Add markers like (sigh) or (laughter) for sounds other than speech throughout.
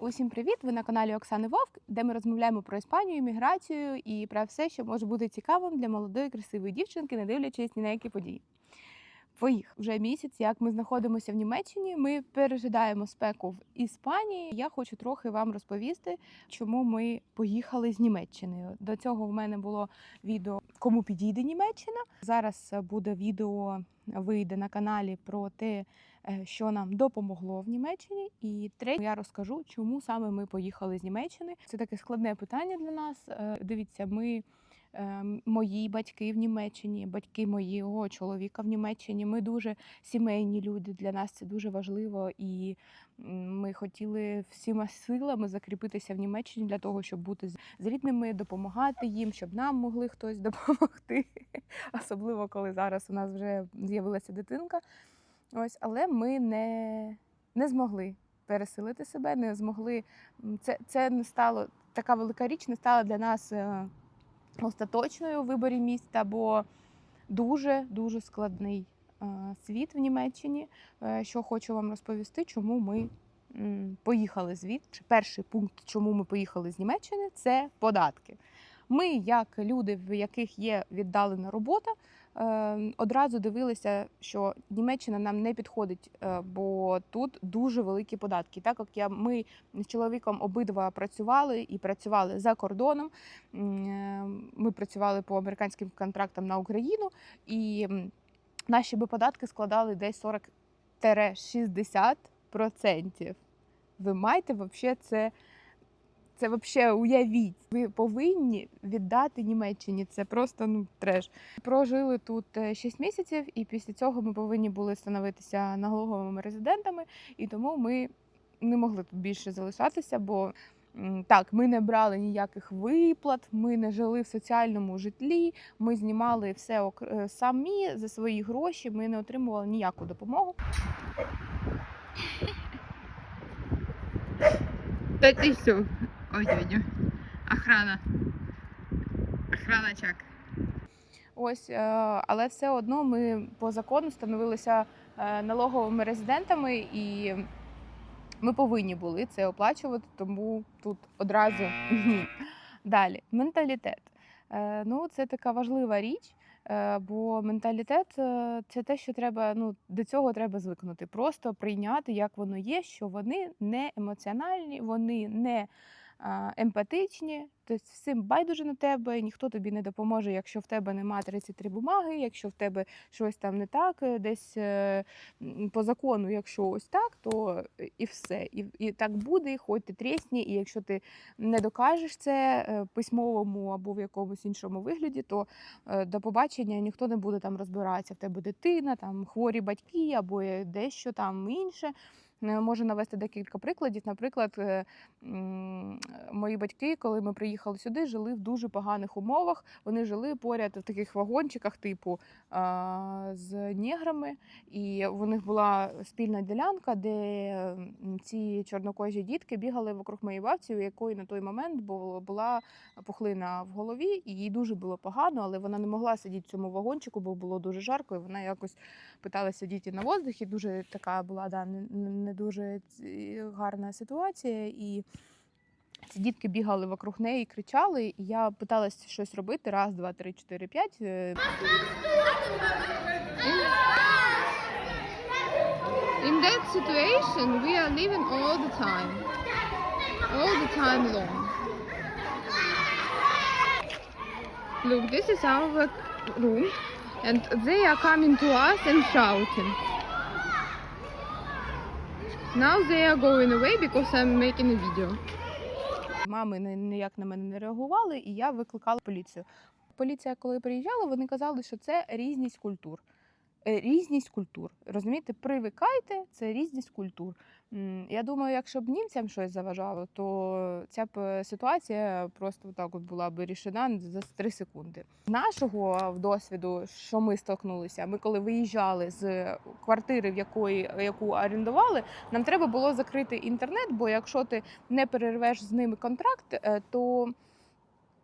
Усім привіт! Ви на каналі Оксани Вовк, де ми розмовляємо про Іспанію, міграцію і про все, що може бути цікавим для молодої красивої дівчинки, не дивлячись ні на які події. Поїх вже місяць, як ми знаходимося в Німеччині. Ми пережидаємо спеку в Іспанії. Я хочу трохи вам розповісти, чому ми поїхали з Німеччини. До цього в мене було відео Кому підійде Німеччина. Зараз буде відео вийде на каналі про те, що нам допомогло в Німеччині. І третє, я розкажу, чому саме ми поїхали з Німеччини. Це таке складне питання для нас. Е, Дивіться, ми. е, Мої батьки в Німеччині, батьки моєго чоловіка в Німеччині. Ми дуже сімейні люди. Для нас це дуже важливо, і ми хотіли всіма силами закріпитися в Німеччині для того, щоб бути з рідними, допомагати їм, щоб нам могли хтось (laughs) допомогти. Особливо коли зараз у нас вже з'явилася дитинка. Ось, але ми не, не змогли переселити себе, не змогли. Це, це не стало така велика річ, не стала для нас е, остаточною у виборі міста, бо дуже дуже складний е, світ в Німеччині. Е, Що хочу вам розповісти, чому ми поїхали звідти. Перший пункт, чому ми поїхали з Німеччини, це податки. Ми, як люди, в яких є віддалена робота, одразу дивилися, що Німеччина нам не підходить, е, бо тут дуже великі податки. Так як я ми з чоловіком обидва працювали і працювали за кордоном. е, Ми працювали по американським контрактам на Україну, і наші би податки складали десь 40-60%. Ви маєте вообще це. Це взагалі уявіть. Ви повинні віддати Німеччині. Це просто ну треш. Прожили тут 6 місяців, і після цього ми повинні були становитися налоговими резидентами, і тому ми не могли тут більше залишатися, бо так, ми не брали ніяких виплат, ми не жили в соціальному житлі, ми знімали все е, самі за свої гроші. Ми не отримували ніяку допомогу. Та ти що? Ой, ой, Охрана. Охрана чак. Ось, е, але все одно ми по закону становилися е, налоговими резидентами, і ми повинні були це оплачувати, тому тут одразу ні. Далі, менталітет. Е, Ну, це така важлива річ. Бо менталітет це те, що треба, ну до цього треба звикнути. Просто прийняти, як воно є, що вони не емоціональні, вони не емпатичні, тобто всім байдуже на тебе, ніхто тобі не допоможе, якщо в тебе нема 33 бумаги, якщо в тебе щось там не так, е, десь е, по закону, якщо ось так, то і все. І, і так буде, і хоч ти трісні, і якщо ти не докажеш це е, письмовому або в якомусь іншому вигляді, то до побачення ніхто не буде там розбиратися. В тебе дитина, там хворі батьки або дещо там інше. Е, Можу навести декілька прикладів. Наприклад, е, мої батьки, коли ми приїхали сюди, жили в дуже поганих умовах. Вони жили поряд в таких вагончиках, типу з неграми, і у них була спільна ділянка, де ці чорнокожі дітки бігали вокруг моєї бабці, у якої на той момент була пухлина в голові, і їй дуже було погано, але вона не могла сидіти в цьому вагончику, бо було дуже жарко, і вона якось питалася сидіти на воздухі. Дуже така була да, не, дуже гарна ситуація. І ці дітки бігали вокруг неї, кричали. І я питалася щось робити. Раз, два, три, чотири, п'ять. Е, In that situation, we are living all the time. All the time long. Look, this is our room, and they are coming to us and shouting. Now they are going away because I'm making a video. Мами ні- ніяк на мене не реагували, і я викликала поліцію. Поліція, коли приїжджала, вони казали, що це різність культур. Е, Різність культур. Розумієте, привикайте, це різність культур. Я думаю, якщо б німцям щось заважало, то ця б е, ситуація просто так от була б рішена за 3 секунди. Нашого досвіду, що ми столкнулися, ми коли виїжджали з квартири, в якої яку орендували, нам треба було закрити інтернет, бо якщо ти не перервеш з ними контракт, е, то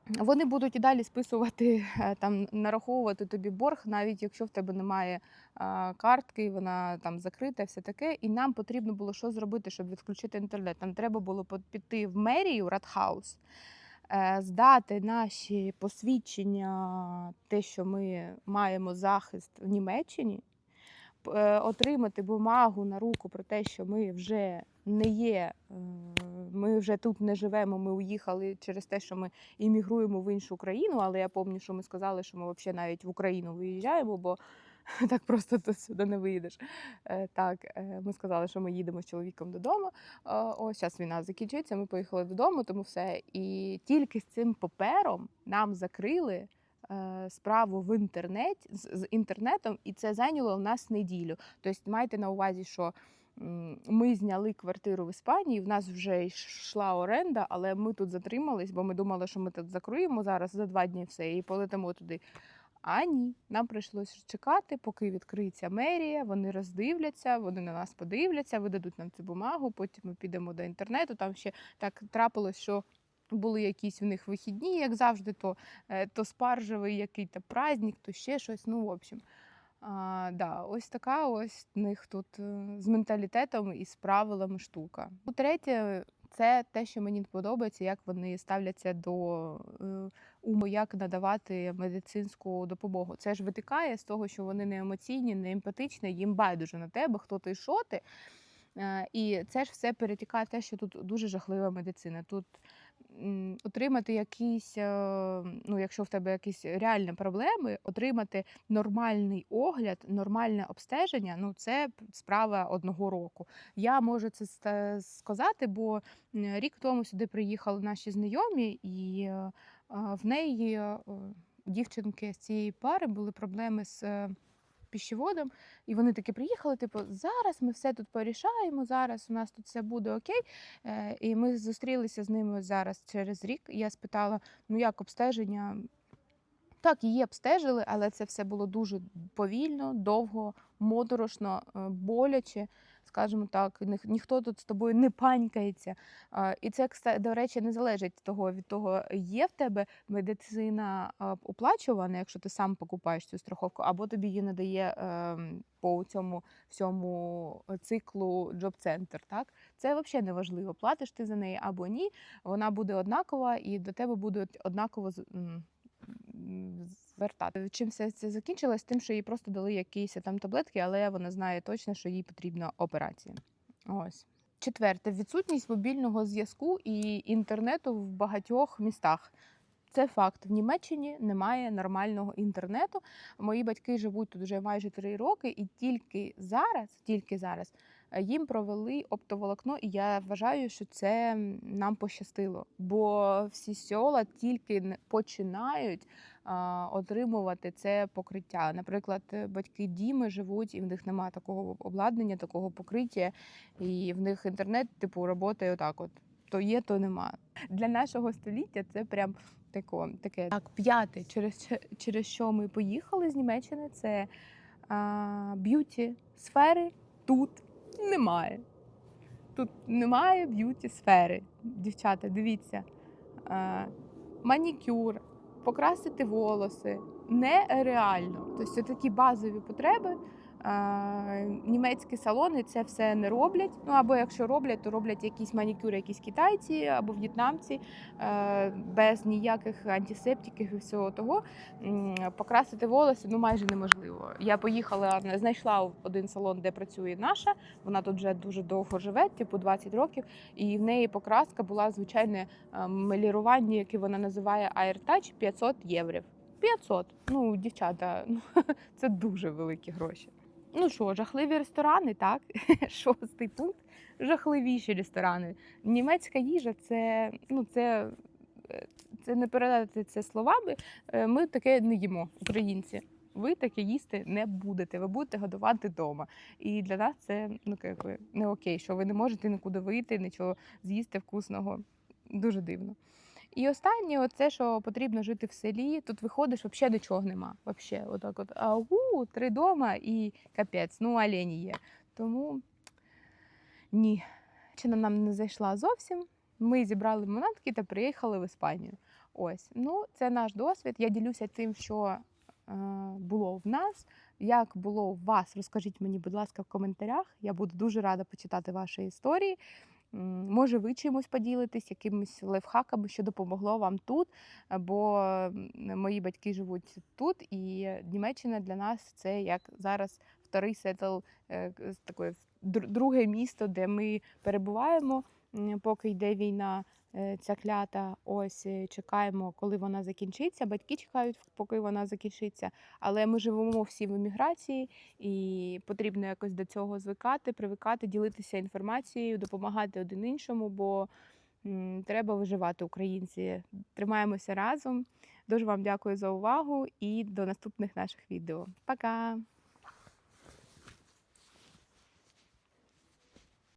Вони будуть і далі списувати, е, там нараховувати тобі борг, навіть якщо в тебе немає а, картки, вона там закрита, все таке. І нам потрібно було що зробити, щоб відключити інтернет. Нам треба було піти в мерію Радхаус, е, здати наші посвідчення, те, що ми маємо захист в Німеччині, е, отримати бумагу на руку про те, що ми вже не є, е, ми вже тут не живемо, ми уїхали через те, що ми іммігруємо в іншу країну. Але я пам'ятаю, що ми сказали, що ми взагалі навіть в Україну виїжджаємо, бо (laughs) так просто тут сюди не виїдеш. Е, Так, е, ми сказали, що ми їдемо з чоловіком додому. Е, Ось зараз війна закінчиться. Ми поїхали додому, тому все. І тільки з цим папером нам закрили. Справу в інтернеті з інтернетом, і це зайняло у нас неділю. Тобто майте на увазі, що ми зняли квартиру в Іспанії. В нас вже йшла оренда, але ми тут затримались, бо ми думали, що ми тут закриємо зараз за два дні все і полетимо туди. А ні, нам прийшлося чекати, поки відкриється мерія. Вони роздивляться, вони на нас подивляться, видадуть нам цю бумагу. Потім ми підемо до інтернету. Там ще так трапилось, що були якісь в них вихідні, як завжди, то, е, то спаржевий який то праздник, то ще щось. Ну, в общем. А, да, ось така ось в них тут е, з менталітетом і з правилами штука. Ну, Третє, це те, що мені подобається, як вони ставляться до е, уму, як надавати медицинську допомогу. Це ж витикає з того, що вони не емоційні, не емпатичні, їм байдуже на тебе, хто ти що ти. Е, І це ж все перетікає те, що тут дуже жахлива медицина. Тут отримати якісь, е, ну якщо в тебе якісь реальні проблеми, отримати нормальний огляд, нормальне обстеження, ну це справа одного року. Я можу це сказати, бо рік тому сюди приїхали наші знайомі, і е, в неї е, дівчинки з цієї пари були проблеми з. Е, і вони таки приїхали. Типу, зараз ми все тут порішаємо. Зараз у нас тут все буде окей. Е, І ми зустрілися з ними зараз через рік. І я спитала: ну як обстеження? Так, її обстежили, але це все було дуже повільно, довго, моторошно, е, боляче, скажімо так. Ніх- Ніхто тут з тобою не панькається. А, І це, до речі, не залежить того від того, є в тебе медицина оплачувана, якщо ти сам покупаєш цю страховку, або тобі її надає ем, по цьому всьому циклу джоб-центр. Так, це взагалі не важливо, платиш ти за неї або ні. Вона буде однакова і до тебе будуть однаково звертати. Чим все це закінчилось? Тим, що їй просто дали якісь там таблетки, але вона знає точно, що їй потрібна операція. Ось. Четверте, відсутність мобільного зв'язку і інтернету в багатьох містах. Це факт. В Німеччині немає нормального інтернету. Мої батьки живуть тут вже майже три роки, і тільки зараз, тільки зараз е, їм провели оптоволокно, і я вважаю, що це нам пощастило, бо всі села тільки починають а, отримувати це покриття. Наприклад, е, батьки Діми живуть, і в них немає такого обладнання, такого покриття, і в них інтернет, типу, роботає отак. От то є, то нема. Для нашого століття це прям тако, таке. Так, п'яте, через, через що ми поїхали з Німеччини, це а, б'юті сфери тут немає. Тут немає б'юті сфери. Дівчата, дивіться. А, манікюр, покрасити волоси нереально. Тобто це такі базові потреби. Німецькі салони це все не роблять. Ну або якщо роблять, то роблять якісь манікюри, якісь китайці або в'єтнамці е, без ніяких антисептиків і всього того. Покрасити волоси ну майже неможливо. Я поїхала, знайшла один салон, де працює наша. Вона тут вже дуже довго живе, типу 20 років, і в неї покраска була звичайне е, мелірування, яке вона називає AirTouch 500 євро. 500. Ну, дівчата, ну (laughs) це дуже великі гроші. Ну що, жахливі ресторани, так? (laughs) Шостий пункт. Жахливіші ресторани. Німецька їжа це, ну, це, е, це не передати це словами. Е, Ми таке не їмо, українці. Ви таке їсти не будете. Ви будете годувати вдома. І для нас це ну якби не окей, що ви не можете нікуди вийти, нічого з'їсти вкусного. Дуже дивно. І останнє, оце, що потрібно жити в селі. Тут виходиш, взагалі нічого нема. Вообще, отак от ау, три дома і капець, ну олені є. Тому ні, Чина нам не зайшла зовсім. Ми зібрали монетки та приїхали в Іспанію. Ось, ну це наш досвід. Я ділюся тим, що е, було в нас. Як було у вас, розкажіть мені, будь ласка, в коментарях. Я буду дуже рада почитати ваші історії. Може, ви чимось поділитесь, якимись лайфхаками, що допомогло вам тут. Бо мої батьки живуть тут, і Німеччина для нас це як зараз вторий сетл, таке такої др- друге місто, де ми перебуваємо, поки йде війна. Е, Ця клята, ось е, чекаємо, коли вона закінчиться. Батьки чекають, поки вона закінчиться. Але ми живемо всі в еміграції, і потрібно якось до цього звикати, привикати, ділитися інформацією, допомагати один іншому, бо треба виживати українці. Тримаємося разом. Дуже вам дякую за увагу і до наступних наших відео. Пока!